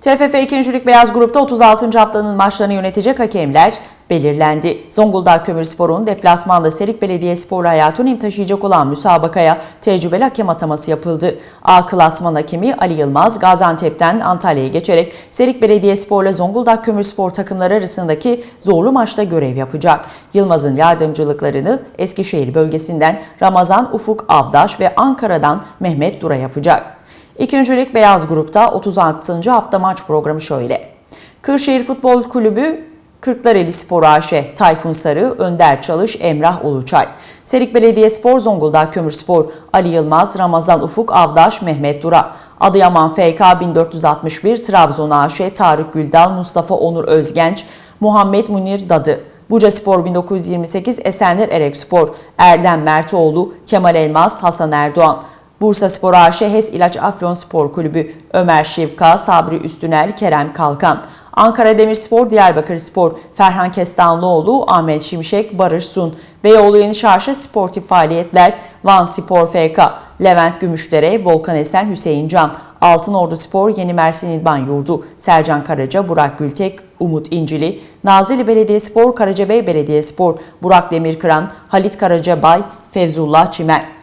TFF 2. Lig Beyaz Grup'ta 36. haftanın maçlarını yönetecek hakemler belirlendi. Zonguldak Kömürspor'un deplasmanda Serik Belediyespor'la hayatı önem taşıyacak olan müsabakaya tecrübeli hakem ataması yapıldı. A klasman hakemi Ali Yılmaz, Gaziantep'ten Antalya'ya geçerek Serik Belediyespor'la Zonguldak Kömürspor takımları arasındaki zorlu maçta görev yapacak. Yılmaz'ın yardımcılıklarını Eskişehir bölgesinden Ramazan Ufuk Avdaş ve Ankara'dan Mehmet Dura yapacak. İkincilik Beyaz Grup'ta 36. hafta maç programı şöyle. Kırşehir Futbol Kulübü Kırklareli Spor AŞ, Tayfun Sarı, Önder Çalış, Emrah Uluçay. Serik Belediyespor, Zonguldak Kömürspor, Ali Yılmaz, Ramazan Ufuk, Avdaş, Mehmet Dura. Adıyaman FK 1461, Trabzon AŞ, Tarık Güldal, Mustafa Onur Özgenç, Muhammed Munir Dadı. Buca Spor 1928, Esenler Erek Spor, Erdem Mertoğlu, Kemal Elmas, Hasan Erdoğan. Bursa Spor AŞ HES İlaç Afyon Spor Kulübü Ömer Şivka, Sabri Üstünel, Kerem Kalkan. Ankara Demirspor, Diyarbakır Spor, Ferhan Kestanlıoğlu, Ahmet Şimşek, Barış Sun. Beyoğlu Yeni Çarşı Sportif Faaliyetler, Van Spor FK, Levent Gümüşdere, Volkan Esen, Hüseyin Can. Altınordu Spor, Yeni Mersin İlban Yurdu, Sercan Karaca, Burak Gültek, Umut İncili, Nazilli Belediyespor, Karacabey Belediyespor, Burak Demirkıran, Halit Karacabay, Fevzullah Çimen.